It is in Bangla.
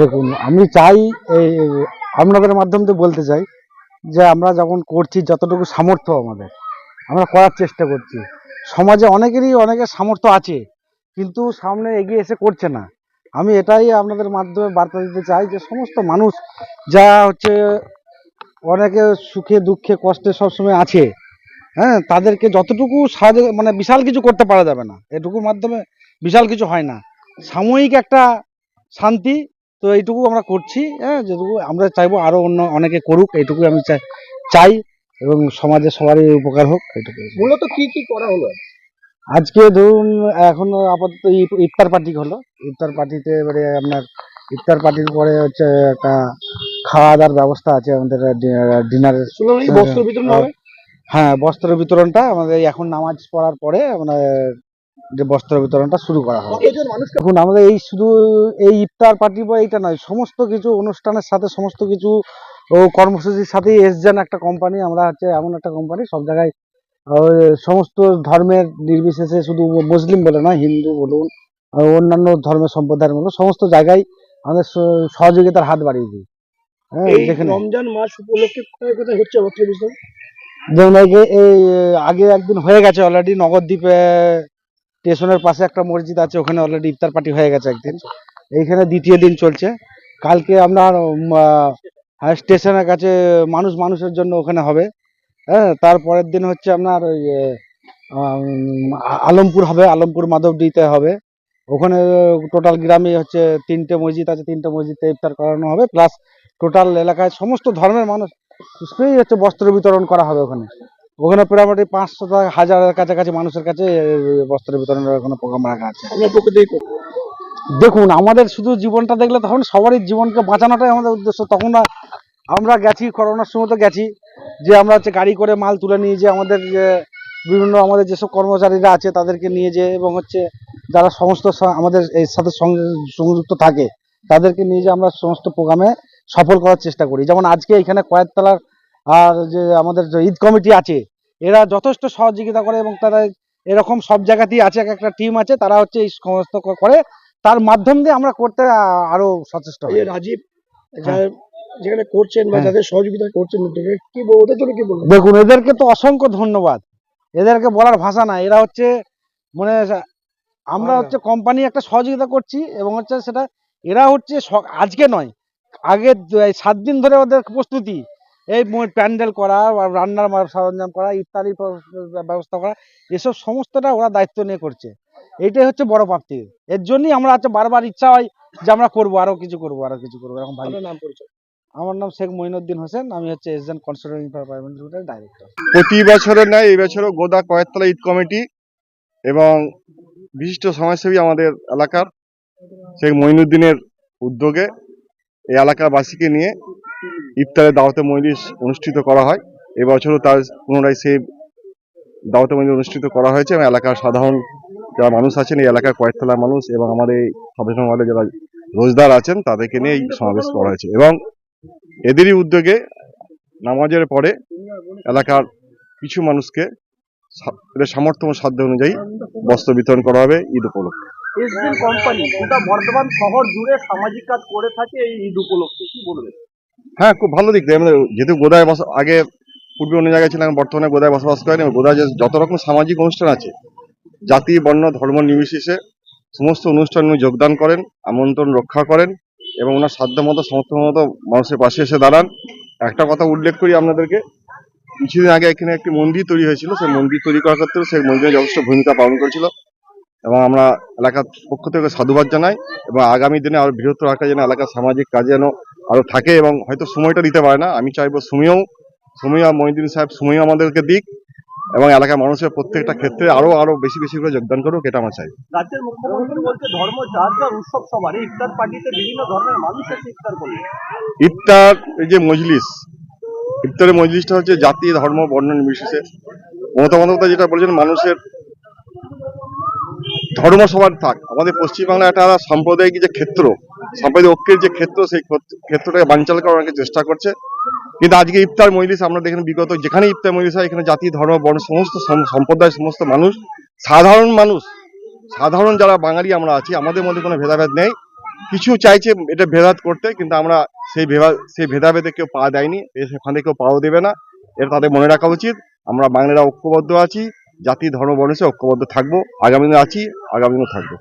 দেখুন, আমি চাই এই আপনাদের মাধ্যম দিয়ে বলতে চাই যে আমরা যখন করছি যতটুকু সামর্থ্য আমাদের, আমরা করার চেষ্টা করছি। সমাজে অনেকেরই অনেকের সামর্থ্য আছে, কিন্তু সামনে এগিয়ে এসে করছে না। আমি এটাই আপনাদের মাধ্যমে বার্তা দিতে চাই যে সমস্ত মানুষ যা হচ্ছে অনেকে সুখে, দুঃখে, কষ্টে সবসময় আছে হ্যাঁ তাদেরকে যতটুকু সাহায্য মানে বিশাল কিছু করতে পারা যাবে না। এটুকুর মাধ্যমে বিশাল কিছু হয় না। সাময়িক একটা শান্তি তো এইটুকু আমরা করছি হ্যাঁ যেটুকু আমরা চাইব আরও অন্য অনেকে করুক এইটুকু আমি চাই চাই এবং সমাজে সবারই উপকার হোক এইটুকু মূলত কি কি করা হলো? আজকে ধরুন এখন আপাতত ইফতার পার্টি হলো। ইফতার পার্টিতে এবারে আপনার ইফতার পার্টির পরে হচ্ছে একটা খাওয়া দাওয়ার ব্যবস্থা আছে আমাদের ডিনারের। বস্ত্র বিতরণ হবে? হ্যাঁ বস্ত্র বিতরণটা আমাদের এখন নামাজ পড়ার পরে আমরা যে বস্ত্র বিতরণটা শুরু করা মানুষ দেখুন আমাদের এই শুধু এই ইফতার পার্টি বা এইটা নয় সমস্ত কিছু অনুষ্ঠানের সাথে সমস্ত কিছু কর্মসূচির সাথেই এসজেন একটা কোম্পানি আমরা হচ্ছে এমন একটা কোম্পানি সব জায়গায় সমস্ত ধর্মের নির্বিশেষে শুধু মুসলিম বলে নয় হিন্দু বলুন আর অন্যান্য ধর্মের সম্প্রদায়ের মতো সমস্ত জায়গায় আমাদের সহযোগিতার হাত বাড়িয়ে দিই। হ্যাঁ রমজান মাস উপলক্ষে কোথায় কোথায় হচ্ছে যেমন আগে এই আগে একদিন হয়ে গেছে অলরেডি নগরদ্বীপে স্টেশনের পাশে একটা মসজিদ আছে ওখানে অলরেডি ইফতার পার্টি হয়ে গেছে একদিন। এইখানে দ্বিতীয় দিন চলছে। কালকে আপনার হ্যাঁ, স্টেশনের কাছে মানুষ মানুষের জন্য ওখানে হবে। হ্যাঁ তারপরের দিন হচ্ছে আপনার আলমপুর হবে আলমপুর মাধবডিতে হবে। ওখানে টোটাল গ্রামে হচ্ছে তিনটে মসজিদ আছে তিনটে মসজিদে ইফতার করানো হবে। প্লাস টোটাল এলাকায় সমস্ত ধর্মের মানুষ হচ্ছে বস্ত্র বিতরণ করা হবে ওখানে। ওখানে মোটামুটি পাঁচশো হাজারের কাছাকাছি মানুষের কাছে বস্ত্র বিতরণের ওখানে প্রোগ্রাম রাখা আছে। দেখুন আমাদের শুধু জীবনটা দেখলে তখন সবারই জীবনকে বাঁচানোটাই আমাদের উদ্দেশ্য। তখন না আমরা গেছি করোনার সময় তো গেছি যে আমরা হচ্ছে গাড়ি করে মাল তুলে নিয়ে যে আমাদের যে বিভিন্ন আমাদের যেসব কর্মচারীরা আছে তাদেরকে নিয়ে যে এবং হচ্ছে যারা সমস্ত আমাদের এর সাথে সংযুক্ত থাকে তাদেরকে নিয়ে যে আমরা সমস্ত প্রোগ্রামে সফল করার চেষ্টা করি। যেমন আজকে এখানে কয়েকতলার আর যে আমাদের যে ঈদ কমিটি আছে এরা যথেষ্ট সহযোগিতা করে এবং তারা এরকম সব জায়গাতেই আছে এক একটা টিম আছে তারা হচ্ছে এই সমস্ত করে। তার মাধ্যম দিয়ে আমরা করতে আরও সচেষ্ট রাজীব যেখানে করছেন বা হ্যাঁ। যাদের সহযোগিতা করছেন কি ওদের জন্য কি বলবেন দেখুন এদেরকে তো অসংখ্য ধন্যবাদ। এদেরকে বলার ভাষা না এরা হচ্ছে মানে আমরা হচ্ছে কোম্পানি একটা সহযোগিতা করছি এবং হচ্ছে সেটা এরা হচ্ছে আজকে নয় আগে সাত দিন ধরে ওদের প্রস্তুতি। এই প্যান্ডেল করা বা রান্নার সরঞ্জাম করা ইত্যাদি ব্যবস্থা করা এসব সমস্তটা ওরা দায়িত্ব নিয়ে করছে। এইটাই হচ্ছে বড় প্রাপ্তি এর জন্যই আমরা হচ্ছে বারবার ইচ্ছা হয় যে আমরা করব আরও কিছু করব আরও কিছু করব এরকম আপনার নাম পরিচয়? আমার নাম শেখ মঈনুদ্দিন হোসেন আমি হচ্ছে এসজেন কনসালটেন্ট প্রাইভেট লিমিটেড ডাইরেক্টর প্রতি বছরের ন্যায় এই বছরও গোদা কয়েকতলা ঈদ কমিটি এবং বিশিষ্ট সমাজসেবী আমাদের এলাকার শেখ মঈনুদ্দিনের উদ্যোগে এই এলাকাবাসীকে নিয়ে ইফতারের দাওয়াতে মজলিস অনুষ্ঠিত করা হয়। এবছরও তার পুনরায় সেই দাওয়াতে মজলিস অনুষ্ঠিত করা হয়েছে এবং এলাকার সাধারণ যারা মানুষ আছেন, এই এলাকার কয়েকতলা মানুষ এবং আমাদের এই ওয়ার্ডে যারা রোজদার আছেন, তাদেরকে নিয়ে এই সমাবেশ করা হয়েছে এবং এদেরই উদ্যোগে নামাজের পরে এলাকার কিছু মানুষকে সামর্থ্য সাধ্য অনুযায়ী বস্ত্র বিতরণ করা হবে ঈদ উপলক্ষে। কোম্পানি, গোটা বর্ধমান শহর জুড়ে সামাজিক কাজ করে থাকে এই ঈদ উপলক্ষে, কি বলবেন? হ্যাঁ খুব ভালো দিক আমাদের যেহেতু গোদায় বস, আগে পূর্বে অন্য জায়গায় ছিলাম, বর্তমানে গোদায় বসবাস করেন এবং গোদায় যত রকম সামাজিক অনুষ্ঠান আছে, জাতি, বর্ণ, ধর্ম নির্বিশেষে সমস্ত অনুষ্ঠানে উনি যোগদান করেন, আমন্ত্রণ রক্ষা করেন এবং ওনার সাধ্য মতো, সমর্থ মতো মানুষের পাশে এসে দাঁড়ান। একটা কথা উল্লেখ করি আপনাদেরকে, কিছুদিন আগে এখানে একটি মন্দির তৈরি হয়েছিল, সেই মন্দির তৈরি করার ক্ষেত্রেও সেই মন্দিরে যথেষ্ট ভূমিকা পালন করেছিল এবং আমরা এলাকার পক্ষ থেকে সাধুবাদ জানাই এবং আগামী দিনে আরও বৃহত্তর আকারে যেন এলাকার সামাজিক কাজে যেন আরও থাকে এবং হয়তো সময়টা দিতে পারে না। আমি চাইব সুমিও সুমিয়া মহিদিন সাহেব সুমিও আমাদেরকে দিক এবং এলাকার মানুষের প্রত্যেকটা ক্ষেত্রে আরও আরও বেশি বেশি করে যোগদান করুক এটা আমার চাই। রাজ্যের মুখ্যমন্ত্রী বলছে ধর্ম যার যার উৎসব সবার ইফতার পার্টিতে বিভিন্ন ধর্মের মানুষ এসে ইফতার ইফতার এই যে মজলিস ইফতারের মজলিসটা হচ্ছে জাতি ধর্ম বর্ণ নির্বিশেষে। মমতা বন্দ্যোপাধ্যায় যেটা বলেছেন মানুষের ধর্ম সবার থাক। আমাদের পশ্চিমবাংলায় একটা সাম্প্রদায়িক যে ক্ষেত্র সাম্প্রদায়িক ঐক্যের যে ক্ষেত্র, সেই ক্ষেত্র- ক্ষেত্রটাকে বাঞ্চাল করার অনেকে চেষ্টা করছে। কিন্তু আজকে ইফতার মজলিস, আমরা দেখেন বিগত যেখানে ইফতার মজলিস হয়, এখানে জাতি, ধর্ম, বর্ণ, সমস্ত সম- সম্প্রদায়, সমস্ত মানুষ, সাধারণ মানুষ, সাধারণ যারা বাঙালি আমরা আছি, আমাদের মধ্যে কোনো ভেদাভেদ নেই। কিছু চাইছে এটা ভেদাত করতে, কিন্তু আমরা সেই ভেদা, সেই ভেদাভেদে কেউ পা দেয়নি সেখানে কেউ পাও দেবে না, এটা তাদের মনে রাখা উচিত। আমরা বাংলারা ঐক্যবদ্ধ আছি, জাতি, ধর্ম, বর্ণে ঐক্যবদ্ধ থাকব। আগামী দিনে আছি, আগামী দিনও থাকব।